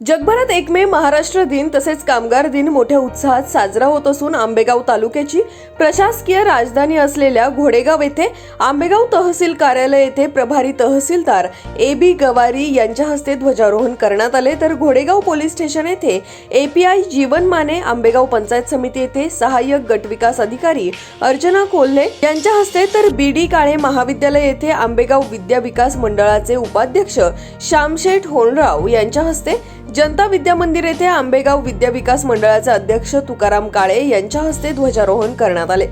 जगभरात एक मे महाराष्ट्र दिन तसेच कामगार दिन मोठ्या उत्साहात साजरा होत असून आंबेगाव तालुक्याची प्रशासकीय राजधानी असलेल्या घोडेगाव येथे आंबेगाव तहसील कार्यालय येथे प्रभारी तहसीलदार ए बी गवारी यांच्या हस्ते ध्वजारोहण करण्यात आले. तर घोडेगाव पोलीस स्टेशन येथे एपीआय जीवन माने आंबेगाव पंचायत समिती येथे सहाय्यक गटविकास अधिकारी अर्चना कोल्हे यांच्या हस्ते तर बी डी काळे महाविद्यालय येथे आंबेगाव विद्या विकास मंडळाचे उपाध्यक्ष श्यामशेठ होनराव यांच्या हस्ते जनता विद्या मंदिर येथे आंबेगाव विद्या विकास मंडळाचे अध्यक्ष तुकाराम काळे यांच्या हस्ते ध्वजारोहण करण्यात आले.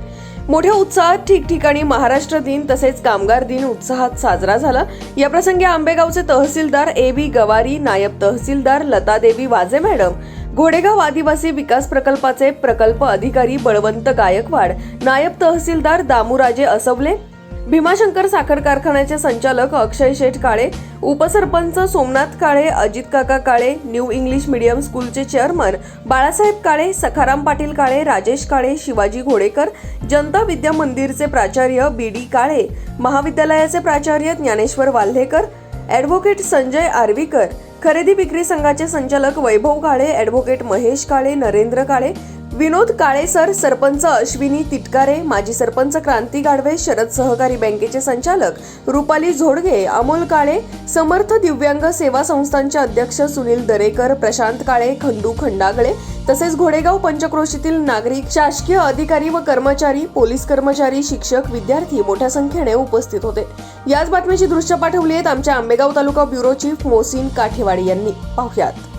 मोठ्या उत्साहात ठिकठिकाणी महाराष्ट्र दिन तसेच कामगार दिन उत्साहात साजरा झाला. या प्रसंगी आंबेगावचे तहसीलदार ए बी गवारी नायब तहसीलदार लतादेवी वाजे मॅडम घोडेगाव आदिवासी विकास प्रकल्पाचे प्रकल्प अधिकारी बळवंत गायकवाड नायब तहसीलदार दामूराजे असवले भीमाशंकर साखर कारखान्याचे संचालक अक्षय शेठ काळे उपसरपंच सोमनाथ काळे अजित काका काळे न्यू इंग्लिश मीडियम स्कूलचे चेअरमन बाळासाहेब काळे सखाराम पाटील काळे राजेश काळे शिवाजी घोडेकर जनता विद्या मंदिरचे प्राचार्य बी डी काळे महाविद्यालयाचे प्राचार्य ज्ञानेश्वर वाल्हेकर ॲडव्होकेट संजय आर्वीकर खरेदी विक्री संघाचे संचालक वैभव काळे ॲडव्होकेट महेश काळे नरेंद्र काळे विनोद काळे सर सरपंच अश्विनी तिटकारे माजी सरपंच क्रांती गाडवे शरद सहकारी बँकेचे संचालक रुपाली झोडगे अमोल काळे समर्थ दिव्यांग सेवा संस्थांचे अध्यक्ष सुनील दरेकर प्रशांत काळे खंडू खंडागळे तसेच घोडेगाव पंचक्रोशीतील नागरिक शासकीय अधिकारी व कर्मचारी पोलीस कर्मचारी शिक्षक विद्यार्थी मोठ्या संख्येने उपस्थित होते. याच बातमीची दृश्य पाठवली आहेत आमच्या Ambegaon taluka bureau chief Mosin Kathewadi यांनी. पाहुयात.